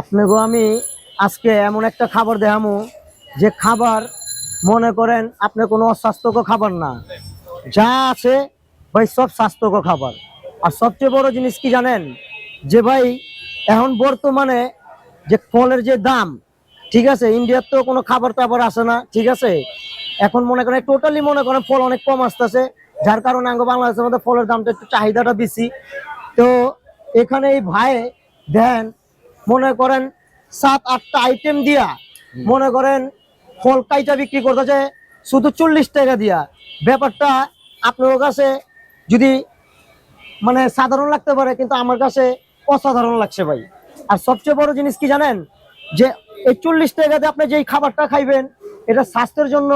আপনাকেও আমি আজকে এমন একটা খাবার দেখামু যে খাবার মনে করেন আপনি কোনো অস্বাস্থ্যকর খাবার না। যা আছে ভাই সব স্বাস্থ্যকর খাবার। আর সবচেয়ে বড় জিনিস কি জানেন? যে ভাই এখন বর্তমানে যে ফলের যে দাম, ঠিক আছে, ইন্ডিয়ার তো কোনো খাবার টাবার আসে না, ঠিক আছে? এখন মনে করেন টোটালি মনে করেন ফল অনেক কম আসতেছে, যার কারণে আঙ্গ বাংলাদেশের মধ্যে ফলের দামটা একটু চাহিদাটা বেশি। তো এখানে এই ভাই দেন মনে করেন সাত আটটা আইটেম দিয়া মনে করেন ফল কাইটা বিক্রি করতেছে শুধু চল্লিশ টাকা দিয়া। ব্যাপারটা আপনার কাছে যদি মানে সাধারণ লাগতে পারে কিন্তু আমার কাছে অসাধারণ লাগছে ভাই। আর সবচেয়ে বড় জিনিস কি জানেন? যে এই চল্লিশ টাকাতে আপনি যেই খাবারটা খাইবেন এটা স্বাস্থ্যের জন্য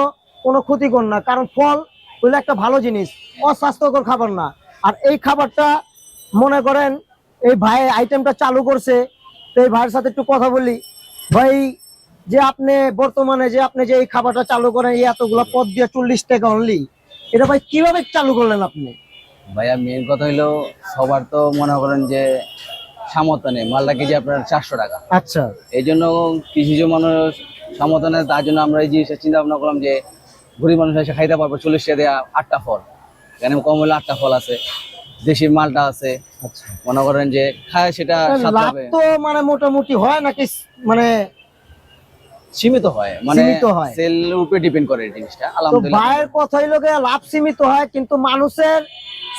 কোনো ক্ষতিকর না। কারণ ফল হলো একটা ভালো জিনিস অস্বাস্থ্যকর খাবার না। আর এই খাবারটা মনে করেন এই ভাই আইটেমটা চালু করছে তো এই ভাইয়ের সাথে একটু কথা বলি। ভাই যে আপনি বর্তমানে যে আপনি যে এই খাবারটা চালু করেন এই এতগুলো পদ দিয়ে চল্লিশ টাকা অনলি এটা ভাই কীভাবে চালু করলেন আপনি? ভাইয়া মেন কথা হইল সবার তো মনে করেন যে সামর্থ্য নেই। মালটা কেজি আপনার চারশো টাকা। আচ্ছা। এই জন্য কিছু কিছু মানুষ সামর্থ্য নেই তার জন্য আমরা এই জিনিসটা চিন্তা ভাবনা করলাম যে গরিব মানুষ এসে খাইতে পারব চল্লিশ টাকা দেওয়া আটটা ফল। এখানে কম হলে আটটা ফল আছে। দেশির মালটা আছে। আচ্ছা। মনে করেন যে খায় সেটা লাভ তো মানে মোটামুটি হয় নাকি মানে সীমিত হয়। মানে সেল উপরে ডিপেন্ড করে জিনিসটা। আলহামদুলিল্লাহ। ভাইয়ের কথা হইল গিয়ে লাভ সীমিত হয় কিন্তু মানুষের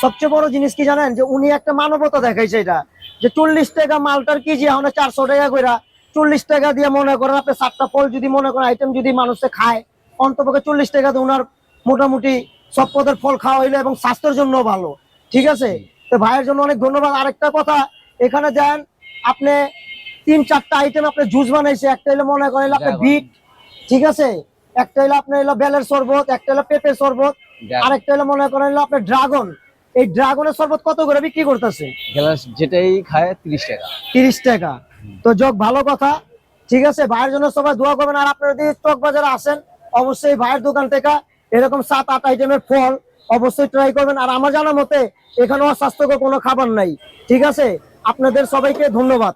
সবচেয়ে বড় জিনিস কি জানেন? যে উনি একটা মানবতা দেখাইছে এটা। যে চল্লিশ টাকা মালটার কেজি এখন চারশো টাকা করে চল্লিশ টাকা দিয়ে মনে করেন আপনি সাতটা ফল যদি মনে করেন আইটেম যদি মানুষে খায় অন্তপক্ষে চল্লিশ টাকা দিয়ে উনার মোটামুটি সব পদের ফল খাওয়া হইল এবং স্বাস্থ্যের জন্য ভালো। ঠিক আছে? তো ভাইয়ের জন্য অনেক ধন্যবাদ। আরেকটা কথা এখানে দেন আপনি তিন চারটা আইটেম আপনি জুস বানাইছে। একটা হলো মনে করেন আপনি বিট ঠিক আছে? একটা হলো আপনার হলো বেলের শরবত একটা হলো পেঁপের শরবত আরেকটা হলো মনে করেন হলো আপনার ড্রাগন। এই ড্রাগনের শরবত কত করে বিক্রি করতেছে? গ্লাস যেটাই খায় তিরিশ টাকা। তিরিশ টাকা। তো যোগ ভালো কথা ঠিক আছে? ভাইয়ের জন্য সবাই দোয়া করবেন। আর আপনারা যদি চক বাজারে আসেন অবশ্যই ভাইয়ের দোকান থেকে এরকম সাত আট আইটেমের ফল অবশ্যই ট্রাই করবেন। আর আমার জানা মতে এখানে স্বাস্থ্যকর কোনো খাবার নাই। ঠিক আছে? আপনাদের সবাইকে ধন্যবাদ।